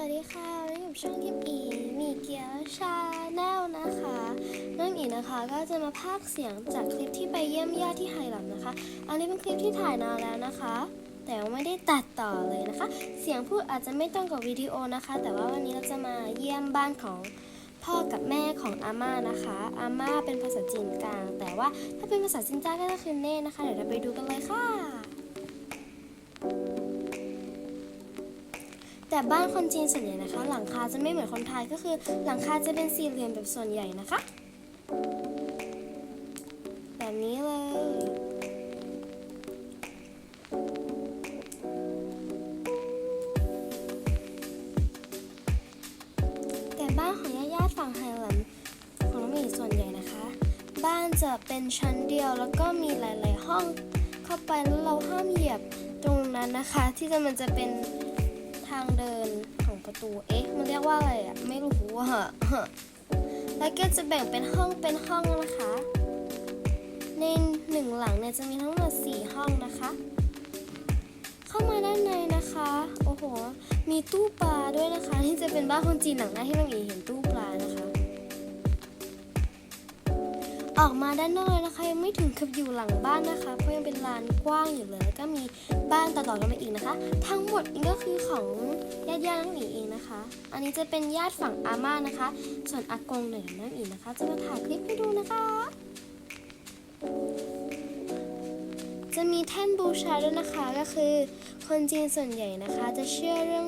วัสดีค่ะวันนี้อยู่ช่องทิมอีมีเกียวชาแนลนะคะน้องอีนะคะก็จะมาพากเสียงจากคลิปที่ไปเยี่ยมญาติที่ไฮลัมนะคะ อันนี้เป็นคลิปที่ถ่ายนานแล้วนะคะ แต่ไม่ได้ตัดต่อเลยนะคะ เสียงพูดอาจจะไม่ตรงกับวิดีโอนะคะ แต่ว่าวันนี้เราจะมาเยี่ยมบ้านของพ่อกับแม่ของอาม่านะคะ อาม่าเป็นภาษาจีนกลาง แต่ว่าถ้าเป็นภาษาจีนใต้ก็คือเน่นะคะ เดี๋ยวเราไปดูกันเลยค่ะ แต่บ้านคนจีนส่วนใหญ่นะคะ หลังคาจะไม่เหมือนคนไทยก็คือ หลังคาจะเป็นสี่เหลี่ยมแบบส่วนใหญ่นะคะ แบบนี้เลย แต่บ้านของญาติญาติฝั่งไฮแลนด์ของน้องหมีส่วนใหญ่นะคะ บ้านจะเป็นชั้นเดียวแล้วก็มีหลาย ๆ ห้องเข้าไปแล้วเราห้ามเหยียบตรงนั้นนะคะ ที่จะมันจะเป็นางเดินของประตู เอ๊ะ มันเรียกว่าอะไรอะไม่รู้อะแล้วก็จะแบ่งเป็นห้องเป็นห้องนะคะ ในหนึ่งหลังเนี่ยจะมีทั้งหมดสี่ห้องนะคะ เข้ามาด้านในนะคะ โอ้โห มีตู้ปลาด้วยนะคะ ที่จะเป็นบ้านคนจีนหลังหน้าที่เราเห็นตู้ ออกมาด้านนอกเลยนะคะยังไม่ถึงกับอยู่หลังบ้านนะคะเพราะยังเป็นลานกว้างอยู่เลยแล้วก็มีบ้านต่อๆกันมาอีกนะคะ ทั้งหมดนี้ก็คือของญาติญาติน้องหมีเองนะคะ อันนี้จะเป็นญาติฝั่งอาม่านะคะ ส่วนอากงเนี่ยน้องหมีนะคะ จะมาถ่ายคลิปให้ดูนะคะ จะมีแท่นบูชาด้วยนะคะก็คือ คนจีนส่วนใหญ่นะคะ จะเชื่อเรื่อง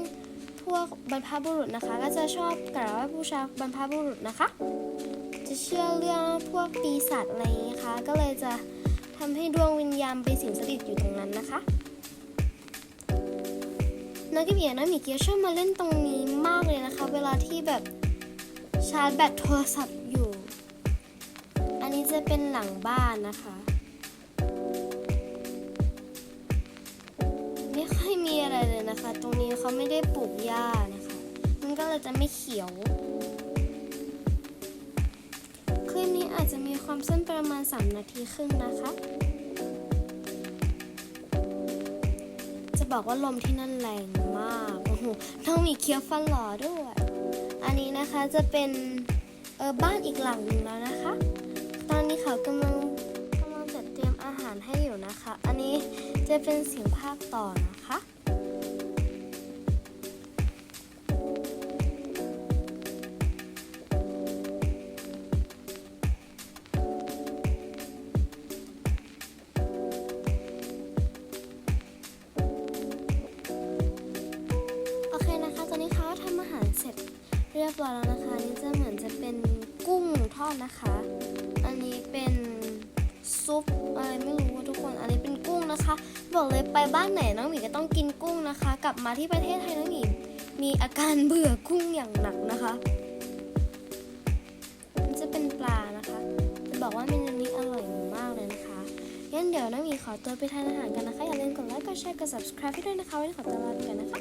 พวกบรรพบุรุษนะคะ ก็จะชอบกราบไหว้บูชาบรรพบุรุษนะคะ จะเชื่อเรื่องพวกปีศาจอะไรอย่างนี้คะ ก็เลยจะทำให้ดวงวิญญาณไปสิงสถิตอยู่ตรงนั้นนะคะน้องกิเบียน้องหมีเกียชอบมาเล่นตรงนี้มากเลยนะคะ เวลาที่แบบชาร์จแบตโทรศัพท์อยู่ อันนี้จะเป็นหลังบ้านนะคะ ไม่ค่อยมีอะไรเลยนะคะ ตรงนี้เขาไม่ได้ปลูกหญ้านะคะ มันก็เลยจะไม่เขียว อาจจะมีความสั้นประมาณ 3 นาทีครึ่งนะคะ จะบอกว่าลมที่นั่นแรงมาก โอ้โห ต้องมีเคี้ยวฟันหล่อด้วย อันนี้นะคะจะเป็นเออบ้านอีกหลังหนึ่งแล้วนะคะ ตอนนี้เขากำลังกำลังจัดเตรียมอาหารให้อยู่นะคะ อันนี้จะเป็นเสียงภาคต่อนะ รียบร้อยแล้วนะคะนี่จะเหมือนจะเป็นกุ้งทอดนะคะ อันนี้เป็นซุปอะไรไม่รู้ทุกคน อันนี้เป็นกุ้งนะคะ บอกเลยไปบ้านไหนน้องหมีก็ต้องกินกุ้งนะคะ กลับมาที่ประเทศไทยน้องหมีมีอาการเบื่อกุ้งอย่างหนักนะคะมันจะเป็นปลานะคะจะบอกว่าเมนูนี้อร่อยมากเลยนะคะงั้นเดี๋ยวน้องหมีขอตัวไปทานอาหารกันนะคะอย่าลืมกดไลค์กดแชร์กด subscribe ให้ด้วยนะคะวันนี้ขอตัวลาไปก่อนนะคะ